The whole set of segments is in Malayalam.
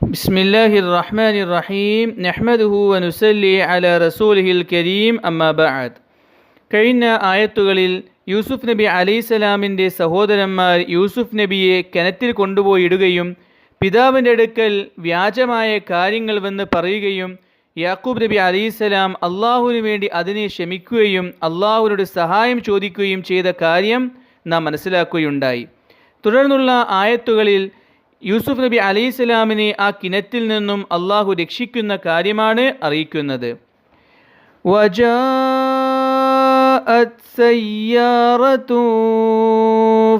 بسم الله الرحمن الرحيم نحمده ونسلي على رسوله الكريم أما بعد കഴിഞ്ഞ ആയത്തുകളിൽ യൂസുഫ് നബി അലൈസലാമിൻ്റെ സഹോദരന്മാർ യൂസുഫ് നബിയെ കിണറ്റിൽ കൊണ്ടുപോയി ഇടുകയും പിതാവിൻ്റെ അടുക്കൽ വ്യാജമായ കാര്യങ്ങൾ വന്ന് പറയുകയും യാക്കൂബ് നബി അലൈസലാം അള്ളാഹുവിന് വേണ്ടി അതിനെ ക്ഷമിക്കുകയും അള്ളാഹുവിനോട് സഹായം ചോദിക്കുകയും ചെയ്ത കാര്യം നാം മനസ്സിലാക്കുകയുണ്ടായി തുടർന്നുള്ള ആയത്തുകളിൽ യൂസുഫ് നബി അലൈഹിസ്സലാമിനെ ആ കിണറ്റിൽ നിന്നും അള്ളാഹു രക്ഷിക്കുന്ന കാര്യമാണ് അറിയിക്കുന്നത് وجاءت سيارة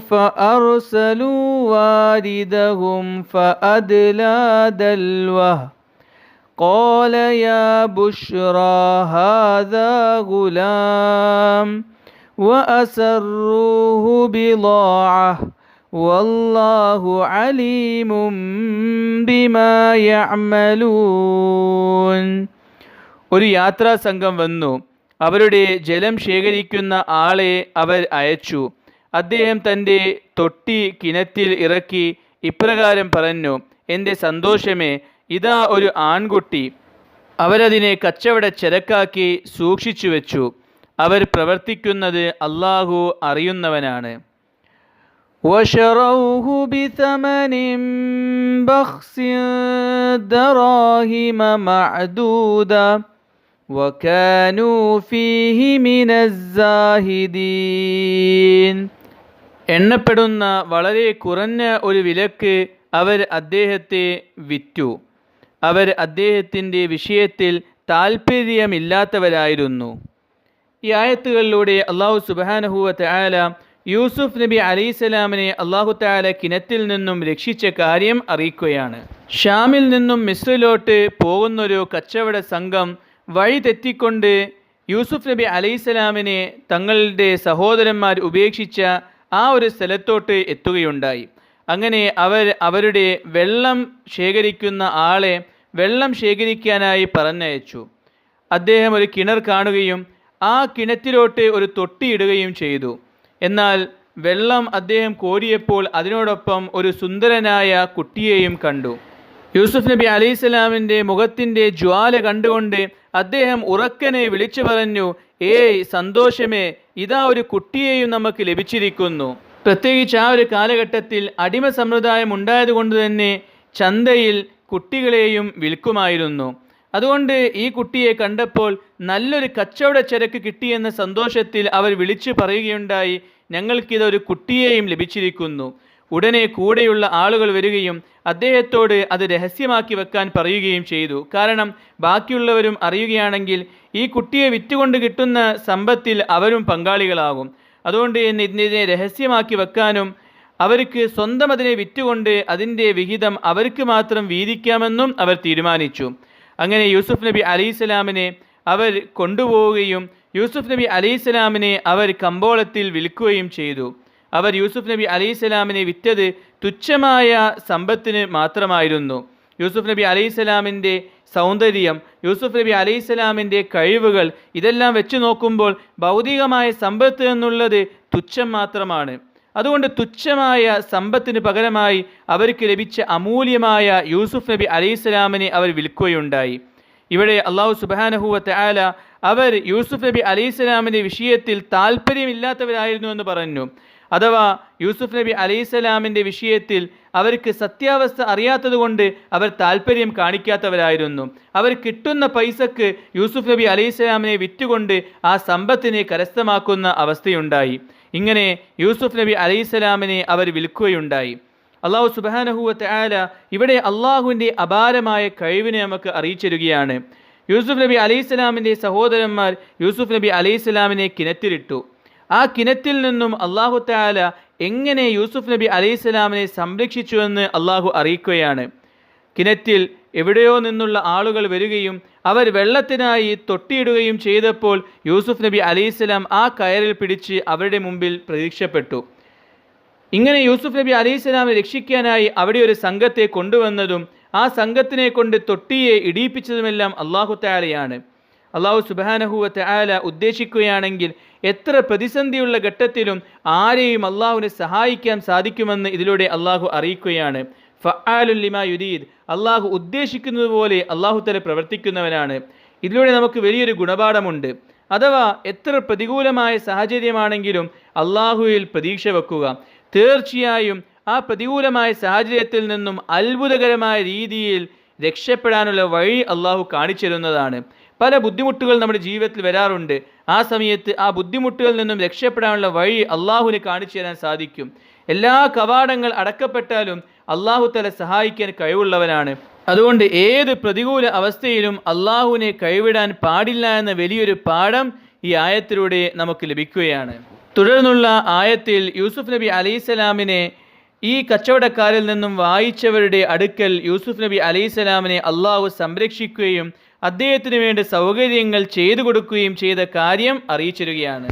فأرسلوا واردهم فأدلى دلوه قال يا بشرى هذا غلام وأسروه بضاعة والله عليم بما يعملون ഒരു യാത്രാ സംഘം വന്നു അവരുടെ ജലം ശേഖരിക്കുന്ന ആളെ അവർ അയച്ചു അദ്ദേഹം തൻ്റെ തൊട്ടി കിണറ്റിൽ ഇറക്കി ഇപ്രകാരം പറഞ്ഞു എൻ്റെ സന്തോഷമേ ഇതാ ഒരു ആൺകുട്ടി അവരതിനെ കച്ചവട ചരക്കാക്കി സൂക്ഷിച്ചു വെച്ചു അവർ പ്രവർത്തിക്കുന്നത് അള്ളാഹു അറിയുന്നവനാണ് وشروه بثمن بخس دراهم معدودة وكانوا فيه من الزاهدين എണ്ണപ്പെടുന്ന വളരെ കുറഞ്ഞ ഒരു വിലക്ക് അവർ അദ്ദേഹത്തെ വിറ്റു അവർ അദ്ദേഹത്തിൻ്റെ വിഷയത്തിൽ താൽപ്പര്യമില്ലാത്തവരായിരുന്നു ഈ ആയത്തുകളിലൂടെ അള്ളാഹു സുബാനഹുവ തആല യൂസുഫ് നബി അലൈഹിസ്സലാമിനെ അള്ളാഹു താല കിണറ്റിൽ നിന്നും രക്ഷിച്ച കാര്യം അറിയിക്കുകയാണ്. ഷാമിൽ നിന്നും മിസ്രിലോട്ട് പോകുന്നൊരു കച്ചവട സംഘം വഴി തെറ്റിക്കൊണ്ട് യൂസുഫ് നബി അലൈഹിസ്സലാമിനെ തങ്ങളുടെ സഹോദരന്മാർ ഉപേക്ഷിച്ച ആ ഒരു സ്ഥലത്തോട്ട് എത്തുകയുണ്ടായി. അങ്ങനെ അവർ അവരുടെ വെള്ളം ശേഖരിക്കുന്ന ആളെ വെള്ളം ശേഖരിക്കാനായി പറഞ്ഞയച്ചു. അദ്ദേഹം ഒരു കിണർ കാണുകയും ആ കിണറ്റിലോട്ട് ഒരു തൊട്ടിയിടുകയും ചെയ്തു. എന്നാൽ വെള്ളം അദ്ദേഹം കോരിയപ്പോൾ അതിനോടൊപ്പം ഒരു സുന്ദരനായ കുട്ടിയെയും കണ്ടു. യൂസുഫ് നബി അലൈഹി സ്വലാമിന്റെ മുഖത്തിന്റെ ജ്വാല കണ്ടുകൊണ്ട് അദ്ദേഹം ഉറക്കനെ വിളിച്ചു പറഞ്ഞു ഏയ് സന്തോഷമേ ഇതാ ഒരു കുട്ടിയെയും നമുക്ക് ലഭിച്ചിരിക്കുന്നു. പ്രത്യേകിച്ച് ആ ഒരു കാലഘട്ടത്തിൽ അടിമ സമ്പ്രദായം ഉണ്ടായതുകൊണ്ട് തന്നെ ചന്തയിൽ കുട്ടികളെയും വിൽക്കുമായിരുന്നു. അതുകൊണ്ട് ഈ കുട്ടിയെ കണ്ടപ്പോൾ നല്ലൊരു കച്ചവട ചരക്ക് കിട്ടിയെന്ന സന്തോഷത്തിൽ അവർ വിളിച്ചു പറയുകയുണ്ടായി ഞങ്ങൾക്കിതൊരു കുട്ടിയെയും ലഭിച്ചിരിക്കുന്നു. ഉടനെ കൂടെയുള്ള ആളുകൾ വരികയും അദ്ദേഹത്തോട് അത് രഹസ്യമാക്കി വെക്കാൻ പറയുകയും ചെയ്തു. കാരണം ബാക്കിയുള്ളവരും അറിയുകയാണെങ്കിൽ ഈ കുട്ടിയെ വിറ്റുകൊണ്ട് കിട്ടുന്ന സമ്പത്തിൽ അവരും പങ്കാളികളാകും. അതുകൊണ്ട് തന്നെ ഇതിനെ രഹസ്യമാക്കി വെക്കാനും അവർക്ക് സ്വന്തം അതിനെ വിറ്റുകൊണ്ട് അതിന്റെ വിഹിതം അവർക്ക് മാത്രം വീതിക്കാമെന്നും അവർ തീരുമാനിച്ചു. അങ്ങനെ യൂസുഫ് നബി അലൈഹിസ്സലാമിനെ അവർ കൊണ്ടുപോവുകയും യൂസുഫ് നബി അലൈഹിസ്സലാമിനെ അവർ കമ്പോളത്തിൽ വിൽക്കുകയും ചെയ്തു. അവർ യൂസുഫ് നബി അലൈഹിസ്സലാമിനെ വിറ്റത് തുച്ഛമായ സമ്പത്തിന് മാത്രമായിരുന്നു. യൂസുഫ് നബി അലൈഹിസ്സലാമിന്റെ സൗന്ദര്യം യൂസുഫ് നബി അലൈഹിസ്സലാമിന്റെ കഴിവുകൾ ഇതെല്ലാം വെച്ച് നോക്കുമ്പോൾ ഭൗതികമായ സമ്പത്ത് എന്നുള്ളത് തുച്ഛം മാത്രമാണ്. അതുകൊണ്ട് തുച്ഛമായ സമ്പത്തിന് പകരമായി അവർക്ക് ലഭിച്ച അമൂല്യമായ യൂസുഫ് നബി അലൈഹിസ്സലാമിനെ അവർ വിൽക്കുകയുണ്ടായി. ഇവിടെ അള്ളാഹു സുബാനഹുവത്തെ ആല അവർ യൂസുഫ് നബി അലൈഹിസ്സലാമിന്റെ വിഷയത്തിൽ താല്പര്യമില്ലാത്തവരായിരുന്നു എന്ന് പറഞ്ഞു. അഥവാ യൂസുഫ് നബി അലൈഹിസ്സലാമിന്റെ വിഷയത്തിൽ അവർക്ക് സത്യാവസ്ഥ അറിയാത്തതുകൊണ്ട് അവർ താല്പര്യം കാണിക്കാത്തവരായിരുന്നു. അവർ കിട്ടുന്ന പൈസക്ക് യൂസുഫ് നബി അലൈഹിസ്സലാമിനെ വിറ്റുകൊണ്ട് ആ സമ്പത്തിനെ കരസ്ഥമാക്കുന്ന അവസ്ഥയുണ്ടായി. ഇങ്ങനെ യൂസുഫ് നബി അലൈഹിസ്സലാമിനെ അവർ വിൽക്കുകയുണ്ടായി. അള്ളാഹു സുബാനഹുവത്തെ ആല ഇവിടെ അള്ളാഹുവിന്റെ അപാരമായ കഴിവിനെ നമുക്ക് അറിയിച്ചിരുകയാണ് യൂസുഫ് നബി അലൈഹിസ്സലാമിന്റെ സഹോദരന്മാർ യൂസുഫ് നബി അലൈഹിസ്സലാമിനെ കിണറ്റിലിട്ടു. ആ കിണറ്റിൽ നിന്നും അള്ളാഹു താല എങ്ങനെ യൂസുഫ് നബി അലൈഹിസ്സലാമിനെ സംരക്ഷിച്ചുവെന്ന് അള്ളാഹു അറിയിക്കുകയാണ്. കിണറ്റിൽ എവിടെയോ നിന്നുള്ള ആളുകൾ വരികയും അവർ വെള്ളത്തിനായി തൊട്ടിയിടുകയും ചെയ്തപ്പോൾ യൂസുഫ് നബി അലൈഹിസ്സലാം ആ കയറിൽ പിടിച്ച് അവരുടെ മുമ്പിൽ പ്രതീക്ഷപ്പെട്ടു. ഇങ്ങനെ യൂസുഫ് നബി അലൈഹിസ്സലാമിനെ രക്ഷിക്കാനായി അവിടെ ഒരു സംഘത്തെ കൊണ്ടുവന്നതും ആ സംഘത്തിനെ കൊണ്ട് തൊട്ടിയെ ഇടിയിപ്പിച്ചതുമെല്ലാം അള്ളാഹു താലയാണ് അള്ളാഹു സുബാനഹുവ ആല ഉദ്ദേശിക്കുകയാണെങ്കിൽ എത്ര പ്രതിസന്ധിയുള്ള ഘട്ടത്തിലും ആരെയും അള്ളാഹുവിനെ സഹായിക്കാൻ സാധിക്കുമെന്ന് ഇതിലൂടെ അള്ളാഹു അറിയിക്കുകയാണ്. ഫആലുല്ലിമ യുദീദ് അള്ളാഹു ഉദ്ദേശിക്കുന്നത് പോലെ അള്ളാഹു തല പ്രവർത്തിക്കുന്നവനാണ്. ഇതിലൂടെ നമുക്ക് വലിയൊരു ഗുണപാഠമുണ്ട്. അഥവാ എത്ര പ്രതികൂലമായ സാഹചര്യമാണെങ്കിലും അള്ളാഹുവിൽ പ്രതീക്ഷ വെക്കുക. തീർച്ചയായും ആ പ്രതികൂലമായ സാഹചര്യത്തിൽ നിന്നും അത്ഭുതകരമായ രീതിയിൽ രക്ഷപ്പെടാനുള്ള വഴി അള്ളാഹു കാണിച്ചു തരുന്നതാണ് പല ബുദ്ധിമുട്ടുകൾ നമ്മുടെ ജീവിതത്തിൽ വരാറുണ്ട്. ആ സമയത്ത് ആ ബുദ്ധിമുട്ടുകളിൽ നിന്നും രക്ഷപ്പെടാനുള്ള വഴി അള്ളാഹുവിന് കാണിച്ചു തരാൻ സാധിക്കും. എല്ലാ കവാടങ്ങൾ അടക്കപ്പെട്ടാലും അള്ളാഹു തല സഹായിക്കാൻ കഴിവുള്ളവനാണ്. അതുകൊണ്ട് ഏത് പ്രതികൂല അവസ്ഥയിലും അള്ളാഹുവിനെ കൈവിടാൻ പാടില്ല എന്ന വലിയൊരു പാഠം ഈ ആയത്തിലൂടെ നമുക്ക് ലഭിക്കുകയാണ്. തുടർന്നുള്ള ആയത്തിൽ യൂസുഫ് നബി അലൈസലാമിനെ ഈ കച്ചവടക്കാരിൽ നിന്നും വായിച്ചവരുടെ അടുക്കൽ യൂസുഫ് നബി അലൈസലാമിനെ അള്ളാഹു സംരക്ഷിക്കുകയും അദ്ദേഹത്തിന് വേണ്ട സൗകര്യങ്ങൾ ചെയ്തു കൊടുക്കുകയും ചെയ്ത കാര്യം അറിയിച്ചിരുകയാണ്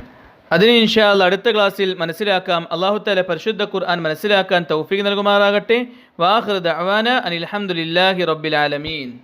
അതിന് ഇൻഷാൽ അടുത്ത ക്ലാസ്സിൽ മനസ്സിലാക്കാം. അള്ളാഹു താല പരിശുദ്ധ ഖുർആൻ മനസ്സിലാക്കാൻ തൗഫീഖ് നൽകുമാറാകട്ടെ. വാഹൃദ് അവാന അനിൽഹമുല്ലാഹി റബ്ബിൽ ആലമീൻ.